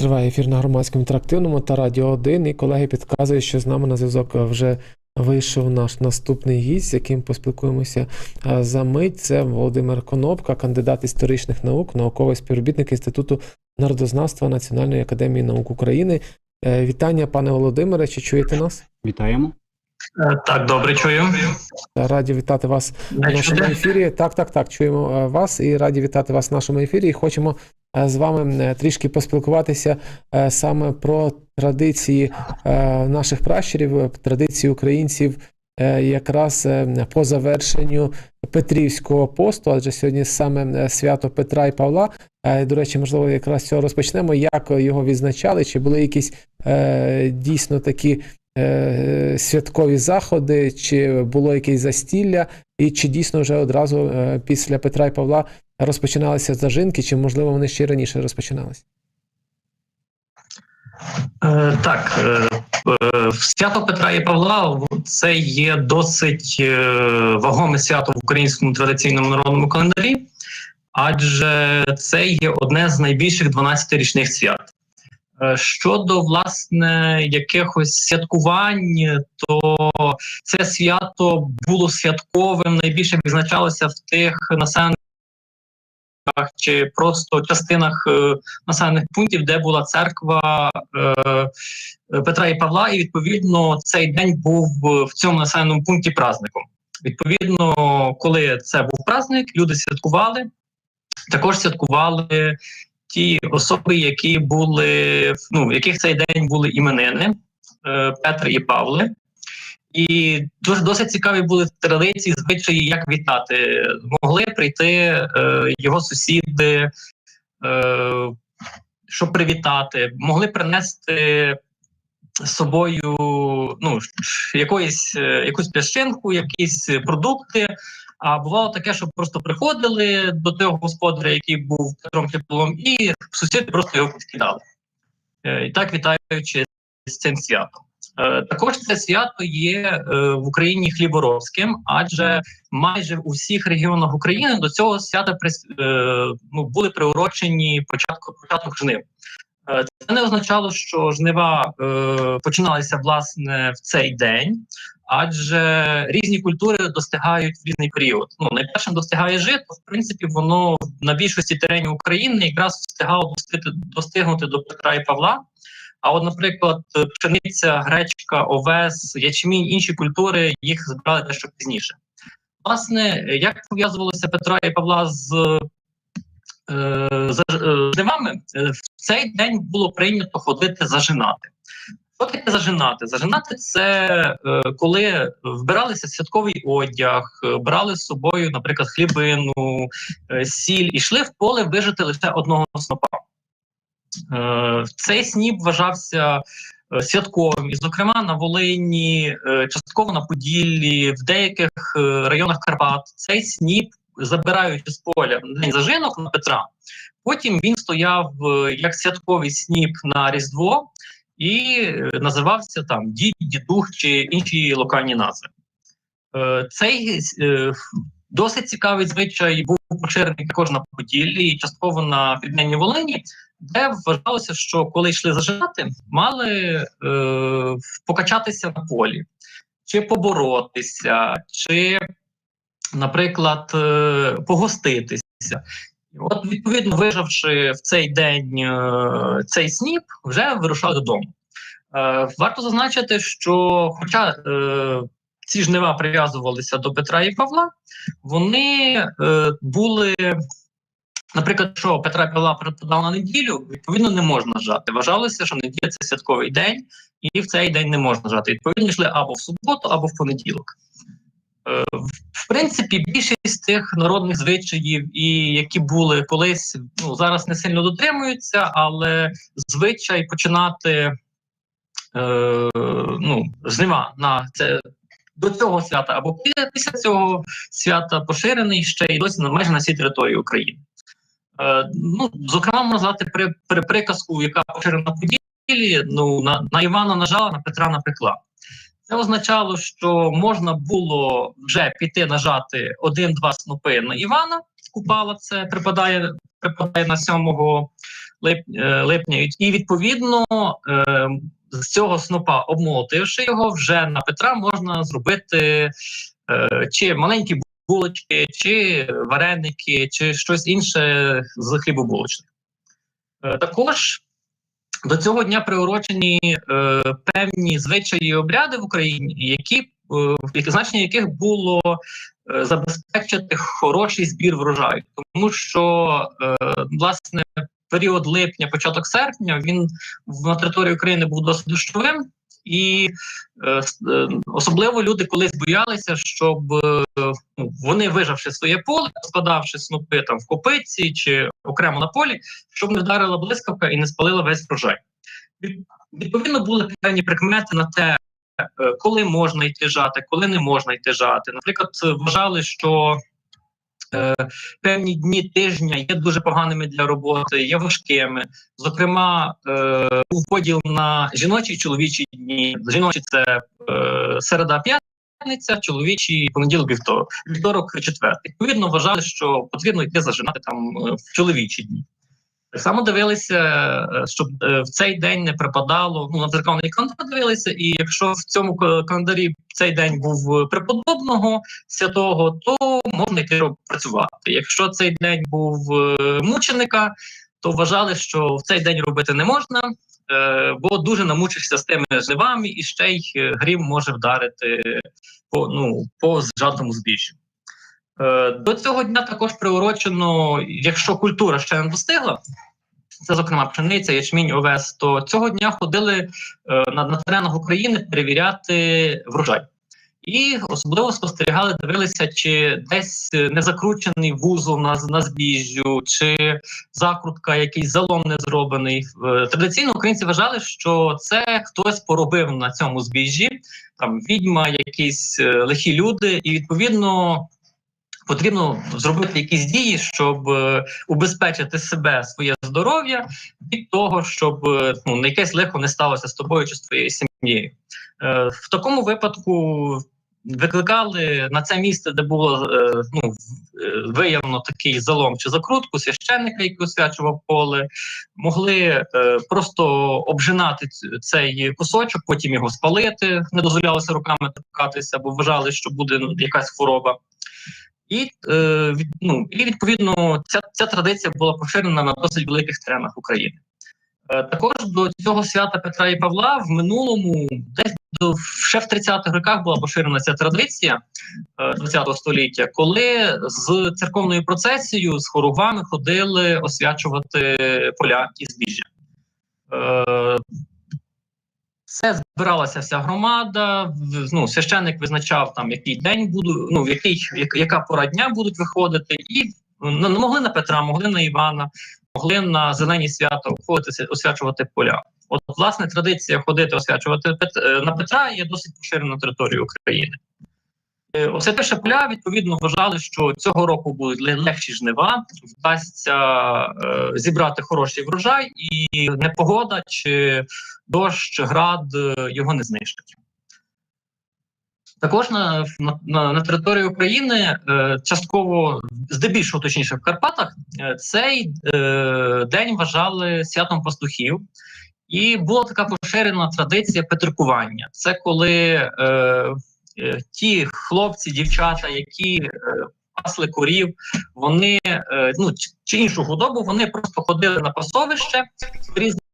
триває ефір на громадському інтерактивному та Радіо 1. І колеги підказують, що з нами на зв'язок вже вийшов наш наступний гість, з яким поспілкуємося за мить. Це Володимир Конопка, кандидат історичних наук, науковий співробітник Інституту народознавства Національної академії наук України. Е, Вітання, пане Володимире. Чи чуєте нас? Вітаємо. Е, Так, добре, чую. Раді вітати вас в нашому чути? ефірі. Так, так, так, чуємо е, вас і раді вітати вас в нашому ефірі. І хочемо е, з вами е, трішки поспілкуватися е, саме про традиції е, наших пращурів, е, традиції українців. е, Якраз е, по завершенню Петрівського посту, адже сьогодні саме е, свято Петра і Павла. Е, До речі, можливо, якраз з цього розпочнемо. Як його відзначали? Чи були якісь е, дійсно такі е, святкові заходи, чи було якесь застілля, і чи дійсно вже одразу е, після Петра і Павла розпочиналися зажинки, чи можливо вони ще раніше розпочиналися? Е, Так, е, е, свято Петра і Павла це є досить е, вагоме свято в українському традиційному народному календарі, адже це є одне з найбільших 12-річних свят. Е, Щодо власне якихось святкувань, то це свято було святковим, найбільше відзначалося в тих населених чи просто частинах е, населених пунктів, де була церква е, Петра і Павла, і відповідно цей день був в цьому населеному пункті праздником. Відповідно, коли це був праздник, люди святкували. Також святкували ті особи, які були ну, яких цей день були іменини е, Петр і Павли. І дуже досить цікаві були традиції, звичаї, як вітати. Могли прийти е, його сусіди, е, щоб привітати, могли принести з собою ну, якоїсь, е, якусь плящинку, якісь продукти. А бувало таке, що просто приходили до того господаря, який був Петром чи і сусіди просто його підкидали. Е, І так вітаючи з цим святом. Е, Також це свято є е, в Україні хліборобським, адже майже у всіх регіонах України до цього свята ну, були приурочені початку початок жнив. Це не означало, що жнива починалися власне в цей день, адже різні культури достигають в різний період. Ну найпершим достигає жито. В принципі, воно на більшості теренів України якраз встигало достигнути, до Петра і Павла. А от, наприклад, пшениця, гречка, овес, ячмінь, інші культури їх збирали дещо пізніше. Власне, як пов'язувалося Петра і Павла з е, за е, жнивами, Е, в цей день було прийнято ходити зажинати. Що таке зажинати? Зажинати це е, коли вбиралися святковий одяг, е, брали з собою, наприклад, хлібину, е, сіль, і йшли в поле вижити лише одного снопа. Цей сніп вважався святковим, і, зокрема, на Волині, частково на Поділлі, в деяких районах Карпат цей сніп, забираючи з поля день зажинок на Петра, потім він стояв як святковий сніп на Різдво і називався там дід, дідух чи інші локальні назви. Е, Цей е, досить цікавий звичай був поширений також на Поділлі і частково на Південній Волині, де вважалося, що коли йшли зажинати, мали е, покачатися на полі, чи поборотися, чи, наприклад, погоститися. От, відповідно, виживши в цей день е, цей сніп, вже вирушали додому. Е, варто зазначити, що, хоча е, ці жнива прив'язувалися до Петра і Павла, вони були Наприклад, що Петра Павла припадав на неділю, відповідно, не можна жати. Вважалося, що неділя це святковий день, і в цей день не можна жати. Відповідно, йшли або в суботу, або в понеділок. В принципі, більшість тих народних звичаїв, і які були колись, ну зараз не сильно дотримуються, але звичай починати е, ну, жнива на це до цього свята або пі- після цього свята поширений ще й досі на майже на всій території України. Е, ну, зокрема, можна назвати при, при приказку, яка поширена на поділі, ну, на, на Івана нажала, на Петра напекла. Це означало, що можна було вже піти нажати один-два снопи на Івана, купала це припадає, припадає на 7 лип- е, липня. І відповідно е, з цього снопа, обмолотивши його, вже на Петра можна зробити е, чи маленькі булочки, чи вареники, чи щось інше з хлібобулочних. Також до цього дня приурочені е, певні звичаї і обряди в Україні, які е, значення яких було е, забезпечити хороший збір врожаю, тому що е, власне період липня, початок серпня, він на території України був досить дощовим, і е, е, особливо люди колись боялися, щоб е, ну, вони вижавши своє поле, складавши снопи там в копиці чи окремо на полі, щоб не вдарила блискавка і не спалила весь врожай. Відповідно, були певні прикмети на те, коли можна йти жати, коли не можна йти жати. Наприклад, вважали, що е, певні дні тижня є дуже поганими для роботи, є важкими. Зокрема, е, був поділ на жіночі і чоловічі дні. Жіночі це е, середа п'ятниця, чоловічі понеділок, вівторок, вівторок, четвертий. Відповідно, вважали, що потрібно йти зажинати там в чоловічі дні. Так само дивилися, е, щоб е, в цей день не припадало. Ну на церковний календар дивилися, і якщо в цьому календарі цей день був преподобного святого, то можна йти працювати. Якщо цей день був е, мученика, то вважали, що в цей день робити не можна, бо дуже намучишся з тими жнивами, і ще й грім може вдарити по ну по зжатому збіжжю. Е, До цього дня також приурочено, якщо культура ще не достигла, це, зокрема, пшениця, ячмінь, овес, то цього дня ходили е, на, на теренах України перевіряти врожай. І особливо спостерігали, дивилися, чи десь не закручений вузол на, на збіжжю, чи закрутка, якийсь залом не зроблений. Е, Традиційно українці вважали, що це хтось поробив на цьому збіжжі, там відьма, якісь лихі люди, і відповідно потрібно зробити якісь дії, щоб е, убезпечити себе, своє здоров'я від того, щоб е, ну, на якесь лихо не сталося з тобою чи з твоєю сім'єю. Е, в такому випадку викликали на це місце, де було ну, виявлено такий залом чи закрутку священника, який освячував поле, могли просто обжинати цей кусочок, потім його спалити, не дозволялося руками торкатися, бо вважали, що буде ну, якась хвороба. І, е, ну, і відповідно ця, ця традиція була поширена на досить великих теренах України. Е, також до цього свята Петра і Павла в минулому, десь до, ще в 30-х роках була поширена ця традиція е, 20 століття, коли з церковною процесією, з хоровами ходили освячувати поля і збіжжя. Е, це збиралася вся громада. Ну, священник визначав там, який день буду, ну в який як- яка пора дня будуть виходити, і ну, не могли на Петра, могли на Івана, могли на зелені свята ходити освячувати поля. От, власне, традиція ходити освячувати е, на Петра є досить поширена на території України. Е, Освятивши поля, відповідно, вважали, що цього року будуть легші жнива, вдасться е, зібрати хороший врожай, і непогода чи дощ, град е, його не знищать. Також на, на, на, території України е, частково, здебільшого точніше в Карпатах, е, цей е, день вважали святом пастухів, і була така поширена традиція петрикування. Це коли е, е, ті хлопці, дівчата, які е, пасли корів, вони е, ну чи- іншу худобу, вони просто ходили на пасовище,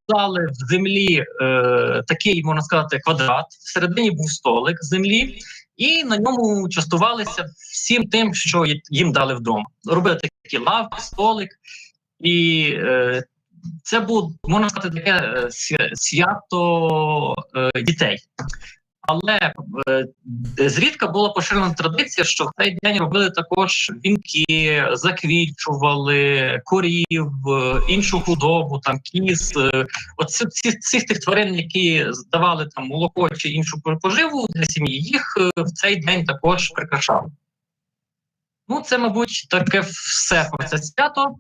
зрізали в землі е, такий, можна сказати, квадрат. Всередині був столик землі, і на ньому частувалися всім тим, що їм дали вдома. Робили такі лавки, столик, і е, це було, можна сказати, таке е, свято е, дітей. Але е, зрідка була поширена традиція, що в цей день робили також вінки, заквічували корів, е, іншу худобу, там кіз. Е, От ці- всіх тих тварин, які здавали там молоко чи іншу поживу для сім'ї, їх в цей день також прикрашали. Ну, це, мабуть, таке все про це свято.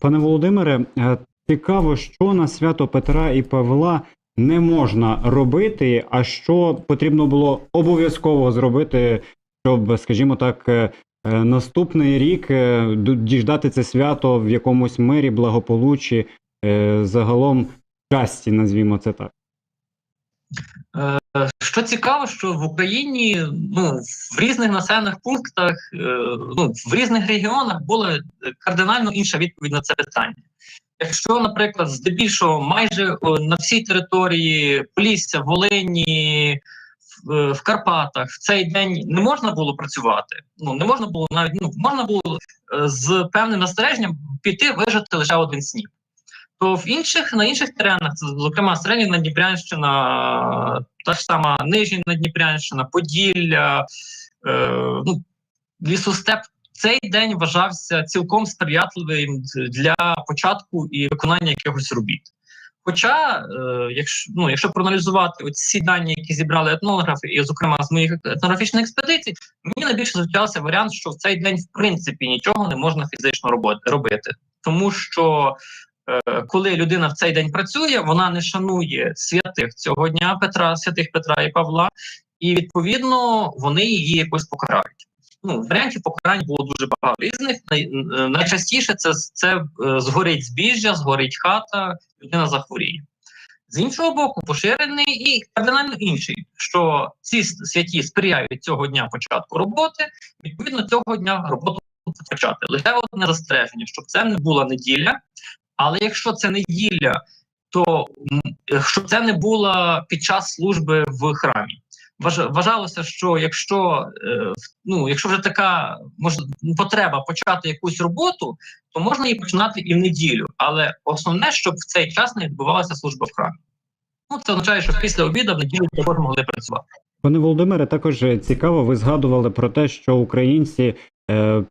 Пане Володимире, цікаво, що на свято Петра і Павла не можна робити, а що потрібно було обов'язково зробити, щоб, скажімо так, е, е, наступний рік е, діждати це свято в якомусь мирі, благополуччі. загалом часті, назвімо це так. Що цікаво, що в Україні ну, в різних населених пунктах, ну, в різних регіонах була кардинально інша відповідь на це питання. Якщо, наприклад, здебільшого майже на всій території Полісся, Волині, в, е, Карпатах в цей день не можна було працювати, ну не можна було навіть ну можна було е, з певним настереженням піти вижити лише один сніг. То в інших на інших теренах, це, зокрема Середня Надніпрянщина, та ж сама Нижня Надніпрянщина, Поділля, е, ну, лісостеп. Цей день вважався цілком сприятливим для початку і виконання якихось робіт. Хоча, е, якщо ну, якщо проаналізувати ці дані, які зібрали етнографи, і, зокрема, з моїх етнографічних експедицій, мені найбільше звучався варіант, що в цей день в принципі нічого не можна фізично робити, тому що е, коли людина в цей день працює, вона не шанує святих цього дня Петра, святих Петра і Павла, і відповідно вони її якось покарають. Ну, варіантів покарань було дуже багато різних. Е, найчастіше це, це е, згорить збіжжя, згорить хата, людина захворіє. З іншого боку, поширений і кардинально інший, що ці святі сприяють цього дня початку роботи, відповідно цього дня роботу почати. Лише одне застереження, щоб це не була неділя, але якщо це неділя, то е, щоб це не було під час служби в храмі. Вваж- Вважалося, що якщо е, ну, якщо вже така може, потреба почати якусь роботу, то можна її починати і в неділю. Але основне, щоб в цей час не відбувалася служба в храмі. Ну, це означає, що після обіду в неділю також могли працювати. Пане Володимире, також цікаво, ви згадували про те, що українці е,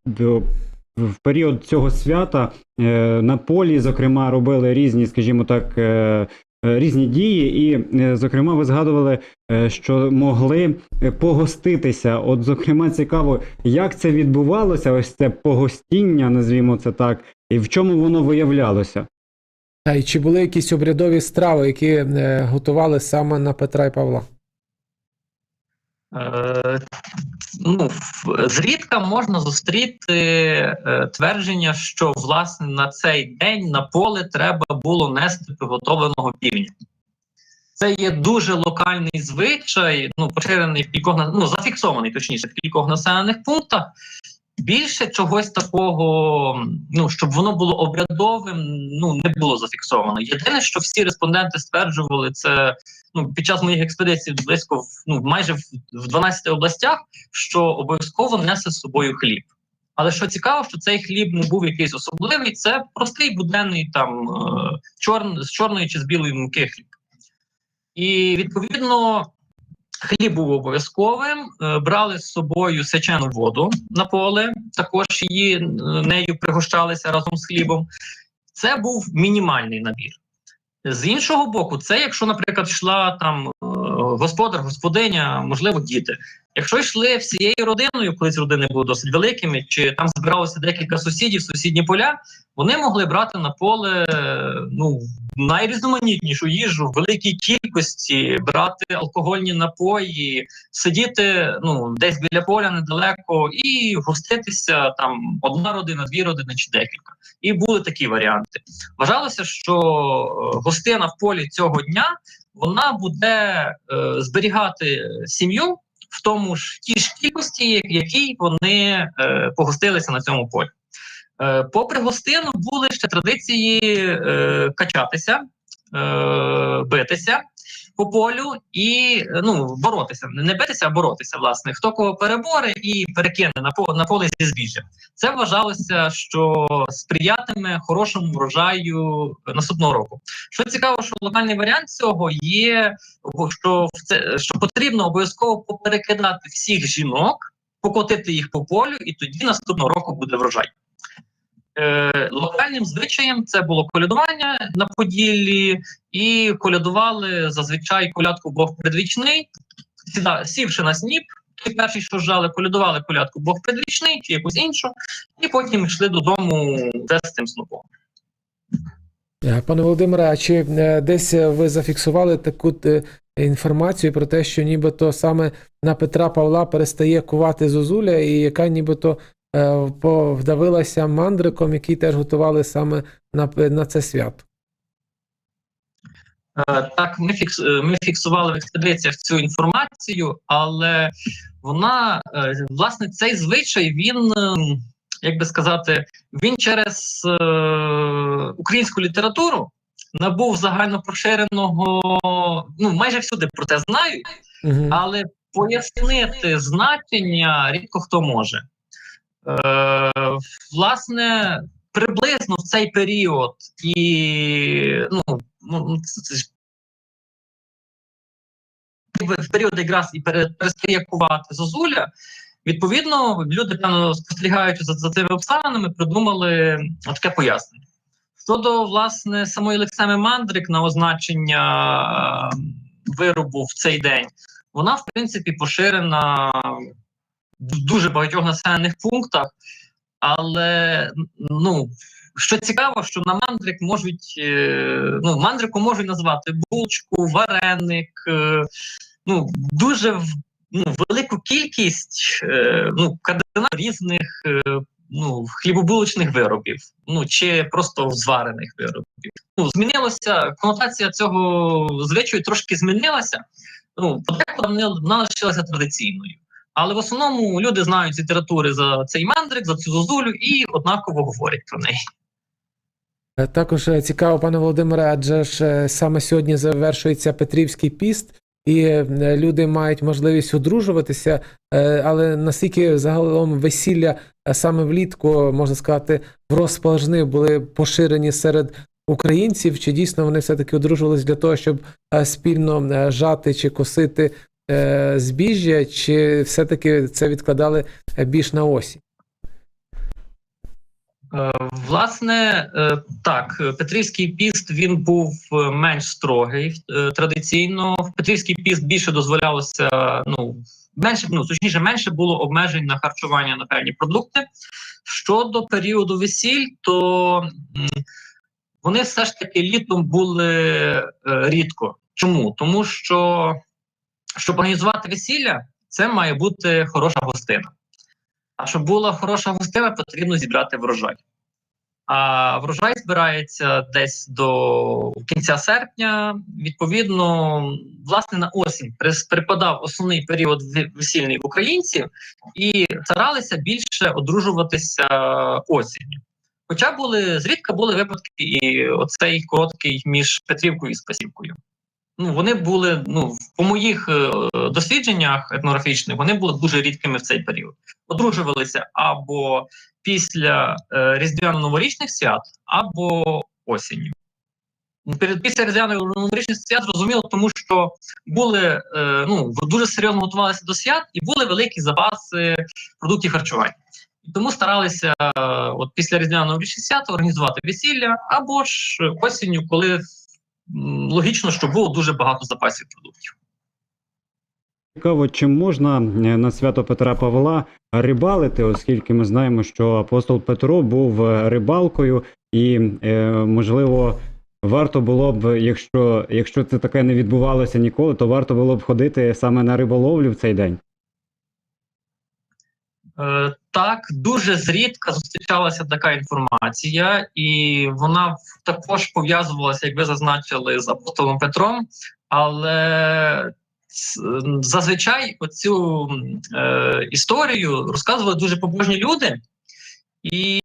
в- період цього свята е, на полі, зокрема, робили різні, скажімо так, е, різні дії, і, е, зокрема, ви згадували, е, що могли е, погоститися. От, зокрема, цікаво, як це відбувалося, ось це погостіння, назвімо це так, і в чому воно виявлялося? Та й чи були якісь обрядові страви, які е, готували саме на Петра і Павла? Ну, зрідка можна зустріти е, твердження, що власне на цей день на поле треба було нести приготовленого півня. Це є дуже локальний звичай, ну поширений в кількох ну, зафіксований, точніше, в кількох населених пунктах. Більше чогось такого, ну щоб воно було обрядовим, ну не було зафіксовано. Єдине, що всі респонденти стверджували, це ну під час моїх експедицій близько ну майже в, в 12 областях, що обов'язково несе з собою хліб. Але що цікаво, що цей хліб не був якийсь особливий, це простий буденний там е, чорн, з чорної чи з білої муки хліб. І відповідно хліб був обов'язковим. е, Брали з собою сечену воду на поле, також її е, нею пригощалися разом з хлібом. Це був мінімальний набір. З іншого боку, це якщо, наприклад, йшла там е, господар, господиня, можливо, діти. Якщо йшли всією родиною, колись родини були досить великими, чи там збиралося декілька сусідів, сусідні поля, вони могли брати на поле ну найрізноманітнішу їжу в великій кількості, брати алкогольні напої, сидіти ну десь біля поля недалеко і гоститися там одна родина, дві родини чи декілька. І були такі варіанти. Вважалося, що е, гостина в полі цього дня вона буде е, зберігати сім'ю в тому ж тій ж кількості, якій вони е, погостилися на цьому полі. Е, попри гостину, були ще традиції е, качатися, е, битися по полю і ну, боротися. Не битися, а боротися, власне. Хто кого перебори і перекине на поле, на поле зі збіжжя. Це вважалося, що сприятиме хорошому врожаю наступного року. Що цікаво, що локальний варіант цього є, що це що потрібно обов'язково поперекидати всіх жінок, покотити їх по полю, і тоді наступного року буде врожай. Е, локальним звичаєм це було колядування на Поділлі, і колядували зазвичай колядку Бог предвічний, сівши на сніп. Той перший, що жали, колядували колядку Бог предвічний чи якусь іншу, і потім йшли додому вже з цим снопом. Е, Пане Володимире, а чи е, десь ви зафіксували таку інформацію про те, що нібито саме на Петра Павла перестає кувати зозуля, і яка нібито вдавилася мандриком, який теж готували саме на, на це свято? Е, Так, ми фікс е, ми фіксували в експедиціях цю інформацію, але вона е, власне цей звичай він, е, як би сказати, він через е, українську літературу набув загально поширеного. Ну майже всюди про це знають, але пояснити значення рідко хто може. Е, власне, приблизно в цей період і ну, ну ж в період якраз і перестає кувати Зозуля. Відповідно, люди певно спостерігаючи за, за цими обставинами, придумали таке пояснення. Щодо власне самої лексеми Мандрик на означення е, виробу в цей день, вона в принципі поширена в дуже багатьох населених пунктах, але ну. Що цікаво, що на мандрик можуть е, ну мандрику можуть назвати булочку, вареник, е, ну дуже ну, велику кількість е, ну різних ну хлібобулочних виробів, ну чи просто зварених виробів. Ну змінилося конотація цього звичаю трошки змінилася. Ну подекуди вона лишилася традиційною. Але в основному люди знають з літератури за цей мандрик, за цю зозулю і однаково говорять про неї. Е, Також е, цікаво, пане Володимире, адже ж е, саме сьогодні завершується Петрівський піст, і люди мають можливість одружуватися. Але наскільки загалом весілля саме влітку, можна сказати, в розпалажни були поширені серед українців, чи дійсно вони все-таки одружувалися для того, щоб спільно жати чи косити збіжжя, чи все-таки це відкладали е, більш на осінь? Е, Власне, е, так, е, Петрівський піст він був е, менш строгий е, традиційно. В Петрівський піст більше дозволялося, ну менше, ну точніше, менше було обмежень на харчування на певні продукти. Щодо періоду весіль, то вони все ж таки літом були е, рідко. Чому? Тому що щоб організувати весілля, це має бути хороша гостина. А щоб була хороша гостина, потрібно зібрати врожай. А врожай збирається десь до кінця серпня. Відповідно, власне, на осінь припадав основний період ве- весільний українців, і старалися більше одружуватися осінню. Хоча були зрідка були випадки, і оцей короткий між Петрівкою і Спасівкою. Ну, вони були, ну, по моїх е, дослідженнях етнографічних, вони були дуже рідкими в цей період одружувалися або після е, різдвяно-новорічних свят, або осінню. Перед після різдвяно-новорічних свят зрозуміло, тому що були е, ну дуже серйозно готувалися до свят і були великі запаси продуктів харчування. Тому старалися е, от після різдвяно-новорічних свят організувати весілля або ж осінню, коли логічно, що було дуже багато запасів продуктів. Цікаво, чи можна е, на свято Петра Павла рибалити, оскільки ми знаємо, що апостол Петро був е, рибалкою, і е, можливо, варто було б, якщо, якщо це таке не відбувалося ніколи, то варто було б ходити саме на риболовлю в цей день. Так, дуже зрідка зустрічалася така інформація, і вона також пов'язувалася, як ви зазначили, з апостолом Петром. Але зазвичай оцю е, історію розказували дуже побожні люди, і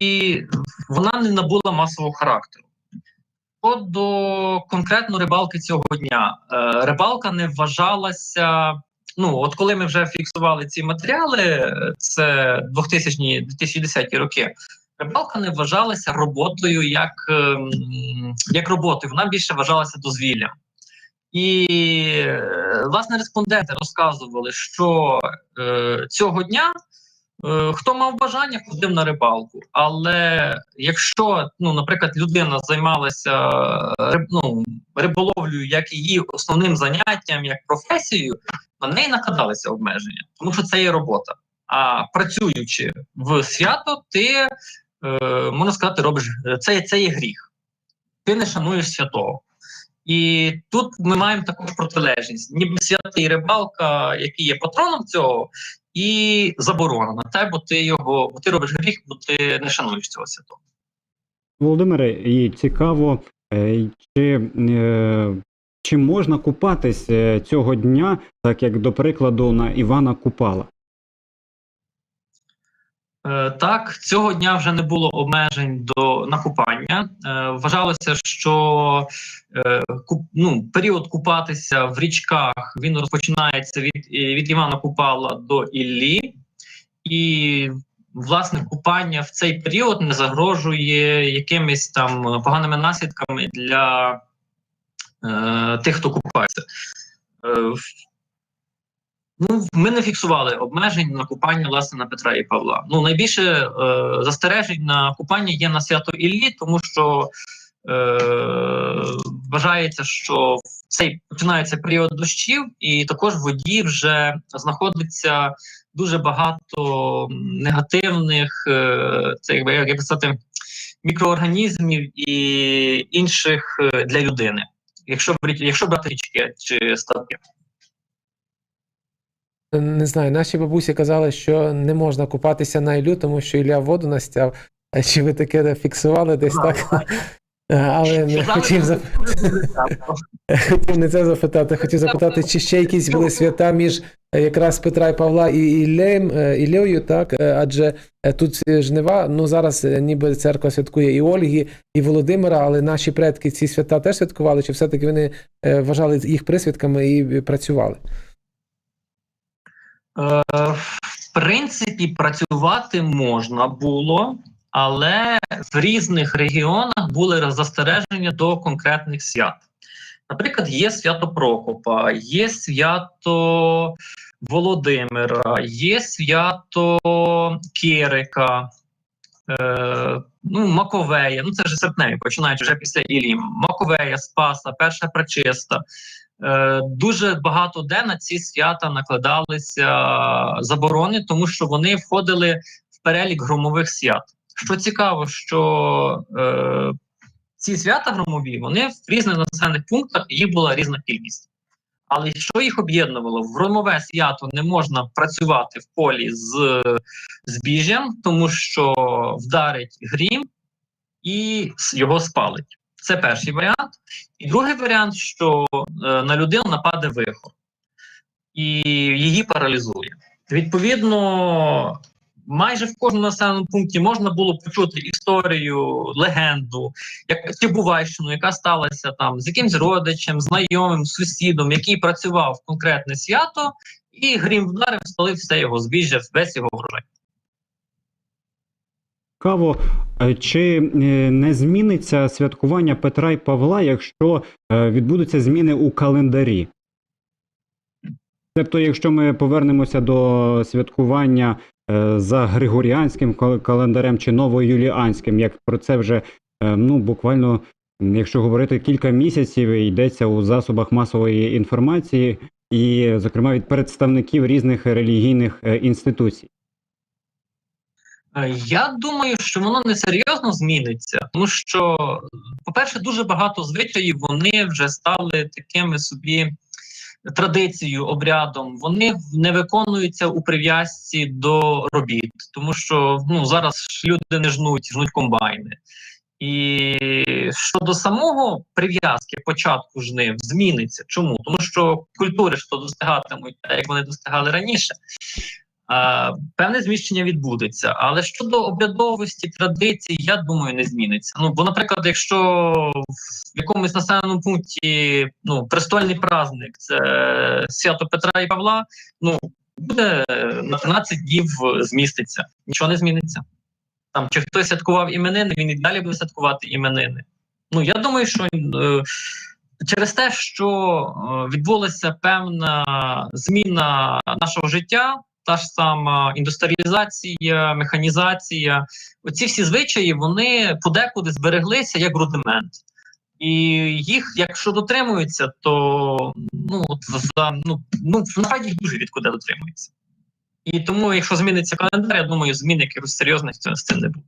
вона не набула масового характеру. Щодо конкретно рибалки цього дня, е, рибалка не вважалася ну от коли ми вже фіксували ці матеріали, це 2000 2010 роки. Рибалка не вважалася роботою як, ем, як роботою, вона більше вважалася дозвіллям. І е, власне респонденти розказували, що е, цього дня хто мав бажання, ходив на рибалку. Але якщо, ну, наприклад, людина займалася риб, ну, риболовлею як її основним заняттям, як професією, на неї накладалися обмеження, тому що це є робота. А працюючи в свято, ти е, можна сказати, робиш це, це є гріх. Ти не шануєш святого. І тут ми маємо також протилежність, ніби святий рибалка, який є патроном цього, і заборона на те, бо ти його, бо ти робиш гріх, бо ти не шануєш цього святого. Володимире, і цікаво, е, чи е, чи можна купатись е, цього дня, так як до прикладу на Івана Купала? Е, Так, цього дня вже не було обмежень до накупання. Е, Вважалося, що е, ну, період купатися в річках він розпочинається від, е, від Івана Купала до Іллі, і власне купання в цей період не загрожує якимись там поганими наслідками для е, тих, хто купається. Ну, ми не фіксували обмежень на купання власне на Петра і Павла. Ну найбільше е, застережень на купання є на свято Іллі, тому що е, вважається, що цей починається період дощів, і також в воді вже знаходиться дуже багато негативних, е, це якби як би сказати, мікроорганізмів і інших е, для людини, якщо якщо брати річки чи ставки. Не знаю, наші бабусі казали, що не можна купатися на Іллю, тому що Ілля воду настяв. А Чи ви таке фіксували десь так? Але не хотів запитати. Хотів не це запитати, хотів запитати, чи ще якісь були свята між е, якраз Петра і Павла і Іллеєм, е, Іллею, так? Е, Адже тут жнива, ну зараз ніби церква святкує і Ольги, і Володимира, але наші предки ці свята теж святкували, чи все-таки вони вважали їх присвятками і працювали? Е, В принципі, працювати можна було, але в різних регіонах були застереження до конкретних свят. Наприклад, є свято Прокопа, є свято Володимира, є свято Кирика, е, ну, Маковея. Ну, це вже серпневі, починаючи вже після Іллі. Маковея, Спаса, Перша Пречиста. Е, дуже багато де на ці свята накладалися заборони, тому що вони входили в перелік громових свят. Що цікаво, що е, ці свята громові вони в різних населених пунктах їх була різна кількість. Але що їх об'єднувало? В громове свято не можна працювати в полі з збіжжям, тому що вдарить грім і його спалить. Це перший варіант. І другий варіант, що е, на людину нападе вихор і її паралізує. Відповідно, майже в кожному населеному пункті можна було почути історію, легенду, як чи бувайщину, яка сталася там з якимсь родичем, знайомим, сусідом, який працював в конкретне свято, і грім вдарив, спалив все його збіжжя, весь його врожай. Цікаво, е, чи е, не зміниться святкування Петра і Павла, якщо е, відбудуться зміни у календарі? Тобто, якщо ми повернемося до святкування за Григоріанським календарем чи новоюліанським, як про це вже ну, буквально, якщо говорити кілька місяців, йдеться у засобах масової інформації, і, зокрема, від представників різних релігійних інституцій. Е, Я думаю, що воно не серйозно зміниться, тому що, по-перше, дуже багато звичаїв вони вже стали такими собі традицією, обрядом. Вони не виконуються у прив'язці до робіт, тому що ну зараз люди не жнуть, жнуть комбайни. І щодо самого прив'язки початку жнив зміниться. Чому? Тому що культури ж достигатимуть, як вони достигали раніше. Певне зміщення відбудеться. Але щодо обрядовості традицій, я думаю, не зміниться. Ну, бо, наприклад, якщо в якомусь населеному пункті ну, престольний праздник, це свято Петра і Павла, ну буде на 13 днів зміститься, нічого не зміниться. Там чи хтось святкував іменини, він і далі буде святкувати іменини. Ну я думаю, що е, через те, що е, відбулася певна зміна нашого життя, та ж сама індустріалізація, механізація, оці всі звичаї вони подекуди збереглися як рудимент. І їх, якщо дотримуються, то ну, за, ну, ну насправді дуже відкуди дотримуються. І тому, якщо зміниться календар, я думаю, змін якихось серйозних з цим не буде.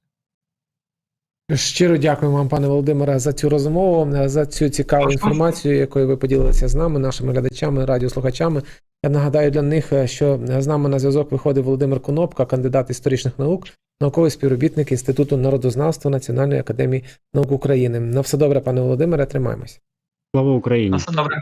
Щиро дякую вам, пане Володимире, за цю розмову, за цю цікаву інформацію, якою ви поділилися з нами, нашими глядачами, радіослухачами. Я нагадаю для них, що з нами на зв'язок виходить Володимир Конопка, кандидат історичних наук, науковий співробітник Інституту народознавства Національної академії наук України. На все добре, пане Володимире, тримаємось. Слава Україні! На все добре.